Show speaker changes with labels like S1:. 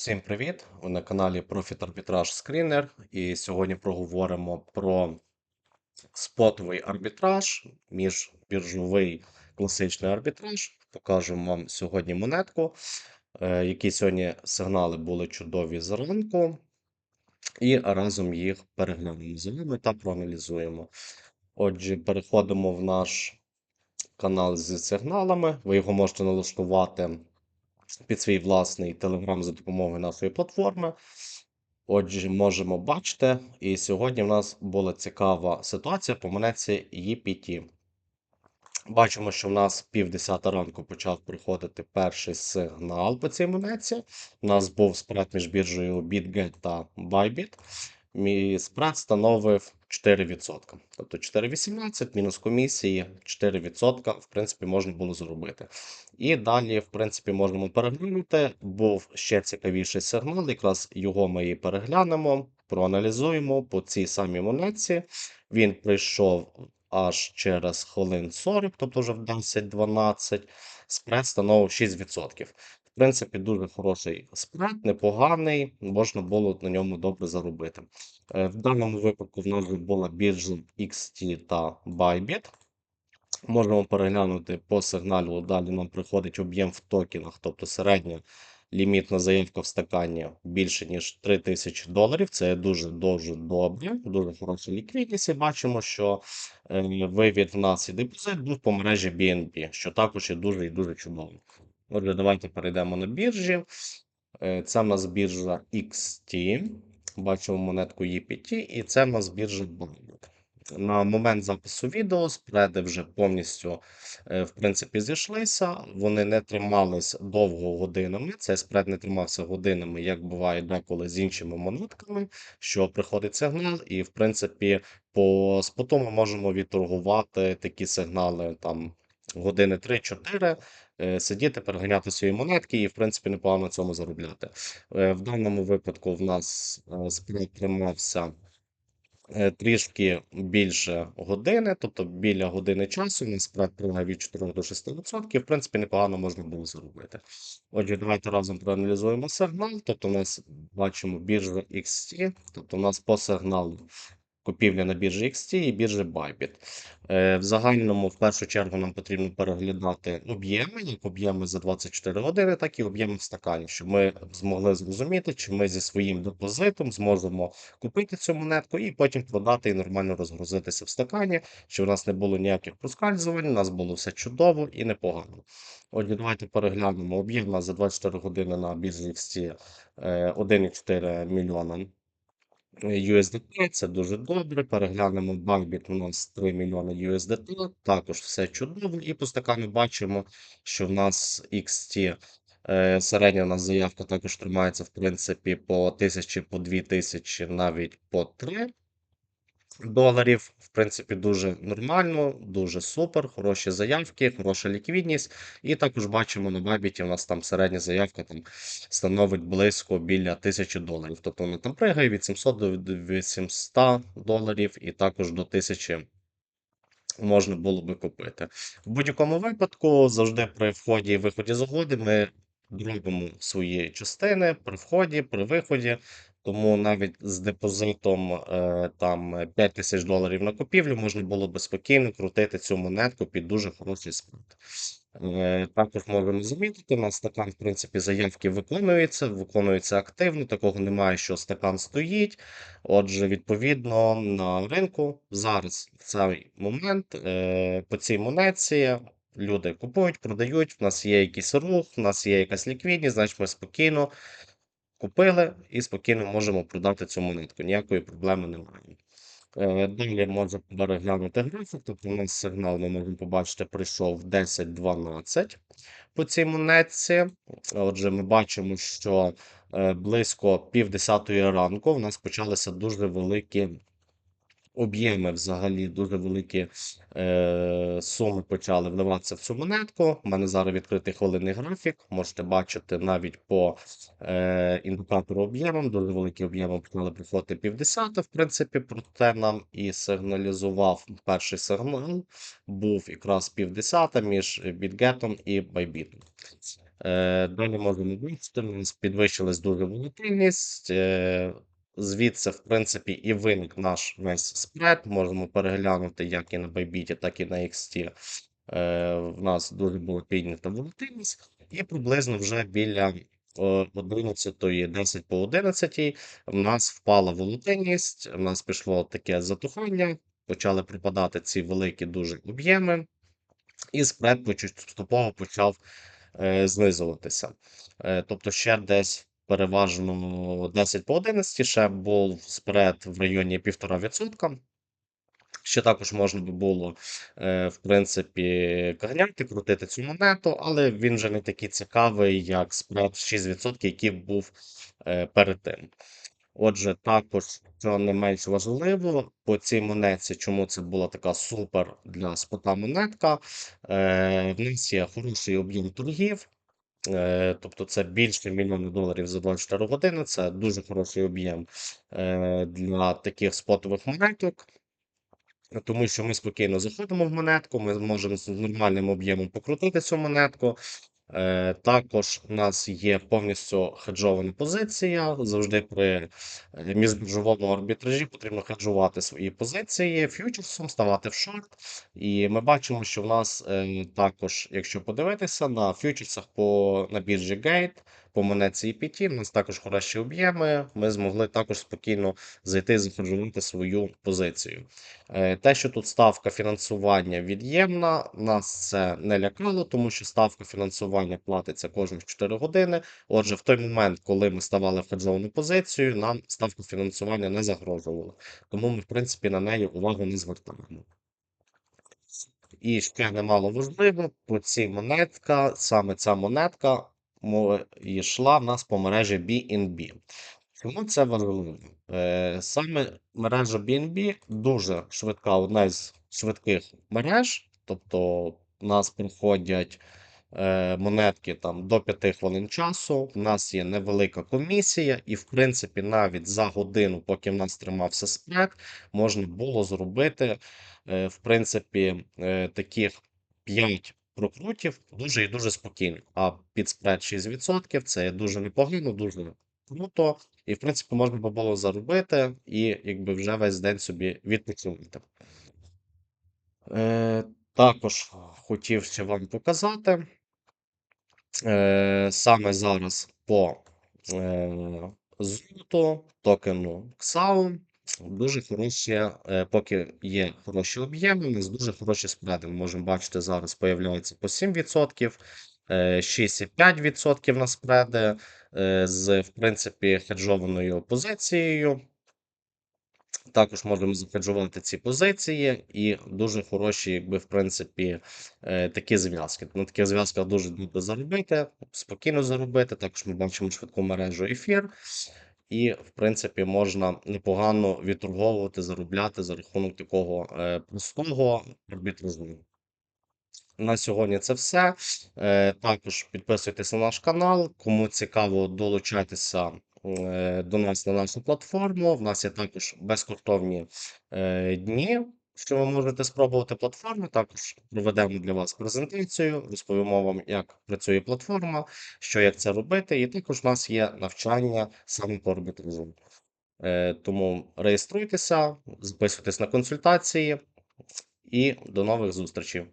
S1: Всім привіт! Ви на каналі Profit Arbitrage Screener. І сьогодні проговоримо про спотовий арбітраж, міжбіржовий класичний арбітраж. Покажемо вам сьогодні монетку, е, які сьогодні сигнали були чудові зранку. І разом їх переглянемо з та проаналізуємо. Отже, переходимо в наш канал зі сигналами. Ви його можете налаштувати під свій власний Telegram за допомогою нашої платформи. Отже, можемо бачити, і сьогодні в нас була цікава ситуація по монетці EPT. Бачимо, що в нас пів десята ранку почав приходити перший сигнал по цій монетці. У нас був спред між біржею BitGet та Bybit. Мій спред становив 4%. Тобто 4,18 мінус комісії 4%, в принципі, можна було зробити. І далі, в принципі, можемо переглянути. Був ще цікавіший сигнал, якраз його ми і переглянемо, проаналізуємо по цій самій монетці. Він прийшов аж через хвилин 40, тобто вже в 10-12. Спред становив 6%. Принципі, дуже хороший спред, непоганий, можна було на ньому добре заробити. Е, В даному випадку в нас була біржа XT та Bybit. Можемо переглянути по сигналу. Далі нам приходить об'єм в токенах, тобто середня лімітна заявка в стакані більше, ніж 3000 доларів. Це дуже дуже добре, дуже хороша ліквідність. І бачимо, що е, вивід в нас і депозит був по мережі BNB, що також є дуже і дуже чудово. Отже, давайте перейдемо на біржі. Е, Це в нас біржа XT. Бачимо монетку EPT, і це в нас біржа Bybit. На момент запису відео спреди вже повністю е, в принципі зійшлися. Вони не тримались довго годинами. Цей спред не тримався годинами, як буває деколи з іншими монетками, що приходить сигнал, і в принципі по споту ми можемо відторгувати такі сигнали там години 3-4, е, сидіти, переганяти свої монетки і, в принципі, непогано цьому заробляти. Е, В даному випадку в нас е, спред тримався е, трішки більше години, тобто біля години часу, нас спред триває від 4 до 6%, в принципі, непогано можна було заробити. Отже, давайте разом проаналізуємо сигнал. Тобто, у нас бачимо біржа XT, тобто у нас по сигналу купівля на біржі XT і біржі Bybit. Е, В загальному, в першу чергу, нам потрібно переглядати об'єми, як об'єми за 24 години, так і об'єми в стакані, щоб ми змогли зрозуміти, чи ми зі своїм депозитом зможемо купити цю монетку і потім продати і нормально розгрузитися в стакані, щоб у нас не було ніяких проскальзувань, у нас було все чудово і непогано. Отже, давайте переглянемо об'єм за 24 години на біржі XT е, 1,4 мільйона USDT, це дуже добре. Переглянемо Bybit, у нас 3 мільйони USDT, також все чудово. І по стакану бачимо, що в нас XT е, середня у нас заявка також тримається, в принципі, по 1000, по 2000, навіть по 3 доларів. В принципі, дуже нормально, дуже супер, хороші заявки, хороша ліквідність. І також бачимо на Bybit у нас там середня заявка там становить близько біля 1000 доларів. Тобто вона там пригає від 700 до 800 доларів і також до 1000 можна було би купити. В будь-якому випадку, завжди при вході і виході з угоди ми робимо свої частини при вході, при виході. Тому навіть з депозитом е, там 5 тисяч доларів на купівлю можна було би спокійно крутити цю монетку під дуже хороший спред. Е, Також можемо замітити, на стакан, в принципі, заявки виконуються, виконуються активно. Такого немає, що стакан стоїть. Отже, відповідно, на ринку зараз в цей момент е, по цій монетці люди купують, продають. В нас є якийсь рух, в нас є якась ліквідність, значить ми спокійно купили і спокійно можемо продати цю монетку. Ніякої проблеми немає. Е, Далі можна переглянути графік. Тобто у нас сигнал, ми можемо побачити, прийшов 10-12 по цій монетці. Отже, ми бачимо, що е, близько півдесятої ранку в нас почалися дуже великі об'єми, взагалі, дуже великі е, суми почали вливатися в цю монетку. У мене зараз відкритий хвилинний графік. Можете бачити навіть по е, індикатору об'ємам. Дуже великі об'єми почали приходити півдесята. В принципі, проте нам і сигналізував перший сигнал. Був якраз півдесята між бітгетом і байбітом. Е, Далі можемо бачити, підвищилась дуже волатильність. Е, Звідси, в принципі, і виник наш весь спред. Можемо переглянути як і на Bybit, так і на XT. Е, В нас дуже була піднята волатильність, і приблизно вже біля 11, 10 по 11 в нас впала волатильність, в нас пішло таке затухання, почали припадати ці великі дуже об'єми, і спред поступово почав е, знизуватися. Е, тобто ще десь переважно 10 по 11 ще був спред в районі 1,5%. Ще також можна би було, е, в принципі, ганяти, крутити цю монету, але він вже не такий цікавий, як спред 6%, який був е, перед тим. Отже, також, що не менш важливо, по цій монетці, чому це була така супер для спота монетка, е, в нас є хороший об'єм торгів. Е, Тобто це більше мільйона доларів за 24 години. Це дуже хороший об'єм е, для таких спотових монеток. Тому що ми спокійно заходимо в монетку, ми можемо з нормальним об'ємом покрутити цю монетку. Е, Також у нас є повністю хеджована позиція. Завжди при е, міжбіржовому арбітражі потрібно хеджувати свої позиції фьючерсом, ставати в шорт. І ми бачимо, що в нас е, також, якщо подивитися на фьючерсах по на біржі Gate, по монетці EPT, у нас також хороші об'єми. Ми змогли також спокійно зайти і захеджувати свою позицію. Е, Те, що тут ставка фінансування від'ємна, нас це не лякало, тому що ставка фінансування платиться кожні 4 години. Отже, в той момент, коли ми ставали в хеджовану позицію, нам ставка фінансування не загрожувала. Тому ми, в принципі, на неї увагу не звертаємо. І ще немало важливо, по цій монетка, саме ця монетка мо- йшла в нас по мережі BNB. Чому це важливо? Е, Саме мережа BNB дуже швидка, одна з швидких мереж. Тобто у нас приходять е, монетки там до 5 хвилин часу. У нас є невелика комісія, і, в принципі, навіть за годину, поки в нас тримався спред, можна було зробити, е, в принципі, таких 5 прокрутів дуже і дуже спокійно. А під спред 6% це дуже непогано, дуже круто. І, в принципі, можна було заробити і якби вже весь день собі відпочивати. Е, також хотів ще вам показати. Е, саме зараз по е, золоту, токену XAU дуже хороші, е, поки є хороші об'єми, у нас дуже хороші спреди. Ми можемо бачити, зараз появляється по 7%, е, 6,5% на спреди е, з, в принципі, хеджованою позицією. Також можемо захеджувати ці позиції, і дуже хороші, якби, в принципі, е, такі зв'язки. На таких зв'язках дуже добре заробити, спокійно заробити. Також ми бачимо швидку мережу ефір. І, в принципі, можна непогано відторговувати, заробляти за рахунок такого е, простого арбітражу. На сьогодні це все. Е, Також підписуйтесь на наш канал. Кому цікаво, долучайтеся е, до нас на нашу платформу. В нас є також безкоштовні дні, що ви можете спробувати платформу. Також проведемо для вас презентацію, розповімо вам, як працює платформа, що як це робити. І також у нас є навчання саме по арбітражу. Е, Тому реєструйтеся, записуйтесь на консультації і до нових зустрічей.